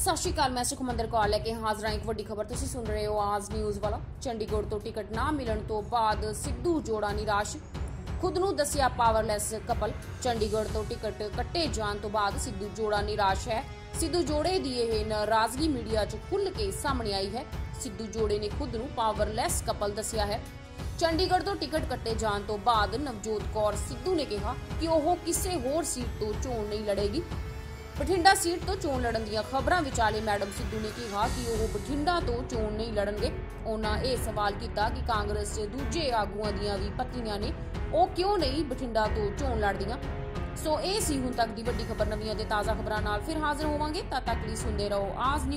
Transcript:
ਸਤਿ ਸ਼੍ਰੀ ਅਕਾਲ, ਮੈਂ ਸੁਖਮੰਦਰ ਕੌਰ ਲੈ ਕੇ ਹਾਜ਼ਰ ਹਾਂ ਇੱਕ ਵੱਡੀ ਖਬਰ। ਤੁਸੀਂ ਸੁਣ ਰਹੇ ਹੋ ਆਜ ਨਿਊਜ਼ ਵਾਲਾ। ਚੰਡੀਗੜ੍ਹ ਤੋਂ ਟਿਕਟ ਨਾ ਮਿਲਣ ਤੋਂ ਬਾਅਦ ਸਿੱਧੂ ਜੋੜਾ ਨਿਰਾਸ਼। ਖੁਦ ਨੂੰ ਦੱਸਿਆ ਪਾਵਰਲੈਸ ਕਪਲ। ਚੰਡੀਗੜ੍ਹ ਤੋਂ ਟਿਕਟ ਕੱਟੇ ਜਾਣ ਤੋਂ ਬਾਅਦ ਸਿੱਧੂ ਜੋੜਾ ਨਿਰਾਸ਼ ਹੈ। ਸਿੱਧੂ ਜੋੜੇ ਦੀ ਇਹ ਨਾਰਾਜ਼ਗੀ ਮੀਡੀਆ 'ਚ ਖੁੱਲ ਕੇ ਸਾਹਮਣੇ ਆਈ ਹੈ। ਸਿੱਧੂ ਜੋੜੇ ਨੇ ਖੁਦ ਨੂੰ ਪਾਵਰਲੈਸ ਕਪਲ ਦੱਸਿਆ ਹੈ। ਚੰਡੀਗੜ੍ਹ ਤੋਂ ਟਿਕਟ ਕੱਟੇ ਜਾਣ ਤੋਂ ਬਾਅਦ ਨਵਜੋਤ ਕੌਰ ਸਿੱਧੂ ਨੇ ਕਿਹਾ ਕਿ ਉਹ ਕਿਸੇ ਹੋਰ ਸੀਟ ਤੋਂ ਚੋਣ ਨਹੀਂ ਲੜੇਗੀ। ਬਠਿੰਡਾ ਸੀਟ ਤੋਂ ਚੋਣ ਲੜਨ ਦੀਆਂ ਖਬਰਾਂ ਵਿਚਾਲੇ ਮੈਡਮ ਸਿੱਧੂ ਨੇ ਕਿਹਾ ਕਿ ਉਹ ਬਠਿੰਡਾ ਤੋਂ ਚੋਣ ਨਹੀਂ ਲੜਨਗੇ। ਉਹਨਾਂ ਇਹ ਸਵਾਲ ਕੀਤਾ ਕਿ ਕਾਂਗਰਸ 'ਚ ਦੂਜੇ ਆਗੂਆਂ ਦੀਆਂ ਵੀ ਪਤਨੀਆਂ ਨੇ, ਉਹ ਕਿਉਂ ਨਹੀਂ ਬਠਿੰਡਾ ਤੋਂ ਚੋਣ ਲੜਦੀਆਂ? ਸੋ ਇਹ ਸੀ ਹੁਣ ਤੱਕ ਦੀ ਵੱਡੀ ਖਬਰ ਨਵੀਆਂ ਤੇ ਤਾਜ਼ਾ ਖਬਰਾਂ ਨਾਲ। ਫਿਰ ਹਾਜ਼ਰ ਹੋਵਾਂਗੇ, ਤਦ ਤੱਕ ਲਈ ਸੁਣਦੇ ਰਹੋ ਆਜ਼